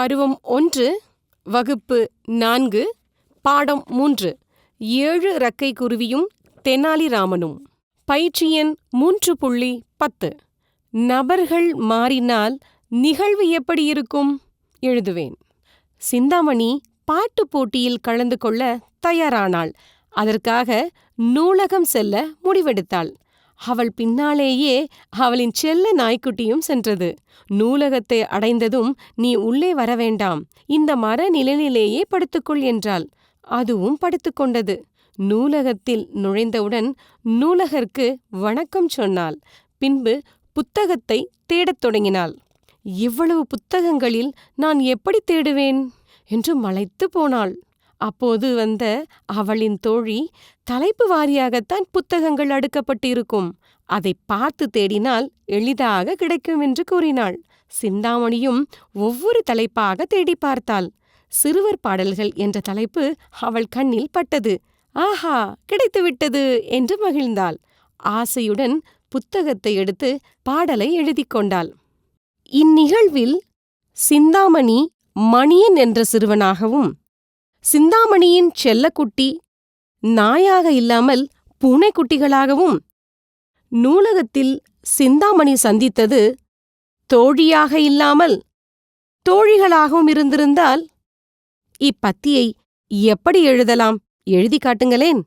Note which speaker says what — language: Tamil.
Speaker 1: பருவம் ஒன்று வகுப்பு நான்கு பாடம் மூன்று ஏழு ரக்கை குருவியும் தெனாலிராமனும். பயிற்சி எண் மூன்று புள்ளி பத்து. நபர்கள் மாறினால் நிகழ்வு எப்படி இருக்கும்? எழுதுவேன். சிந்தாமணி பாட்டு போட்டியில் கலந்து கொள்ள தயாரானாள். அதற்காக நூலகம் செல்ல முடிவெடுத்தாள். அவள் பின்னாலேயே அவளின் செல்ல நாய்க்குட்டியும் சென்றது. நூலகத்தை அடைந்ததும் நீ உள்ளே வரவேண்டாம் இந்த மர நிழலிலேயே படுத்துக்கொள் என்றாள். அதுவும் படுத்துக்கொண்டது நூலகத்தில் நுழைந்தவுடன் நூலகர்க்கு வணக்கம் சொன்னாள். பின்பு புத்தகத்தை தேடத் தொடங்கினாள். இவ்வளவு புத்தகங்களில் நான் எப்படி தேடுவேன்? என்று மலைத்து போனாள். அப்போது வந்த அவளின் தோழி தலைப்பு வாரியாகத்தான் புத்தகங்கள் அடுக்கப்பட்டிருக்கும். அதை பார்த்து தேடினால் எளிதாக கிடைக்கும் என்று கூறினாள். சிந்தாமணியும் ஒவ்வொரு தலைப்பாக தேடி பார்த்தாள். சிறுவர் பாடல்கள் என்ற தலைப்பு அவள் கண்ணில் பட்டது. ஆஹா கிடைத்துவிட்டது என்று மகிழ்ந்தாள். ஆசையுடன் புத்தகத்தை எடுத்து பாடலை எழுதிக் கொண்டாள். இந்நிகழ்வில் சிந்தாமணி மணியன் என்ற சிறுவனாகவும் சிந்தாமணியின் செல்லக்குட்டி நாயாக இல்லாமல் பூனைக்குட்டிகளாகவும் நூலகத்தில் சிந்தாமணி சந்தித்தது தோழியாக இல்லாமல் தோழிகளாகவும் இருந்திருந்தால் இப்பத்தியை எப்படி எழுதலாம்? எழுதி காட்டுங்களேன்.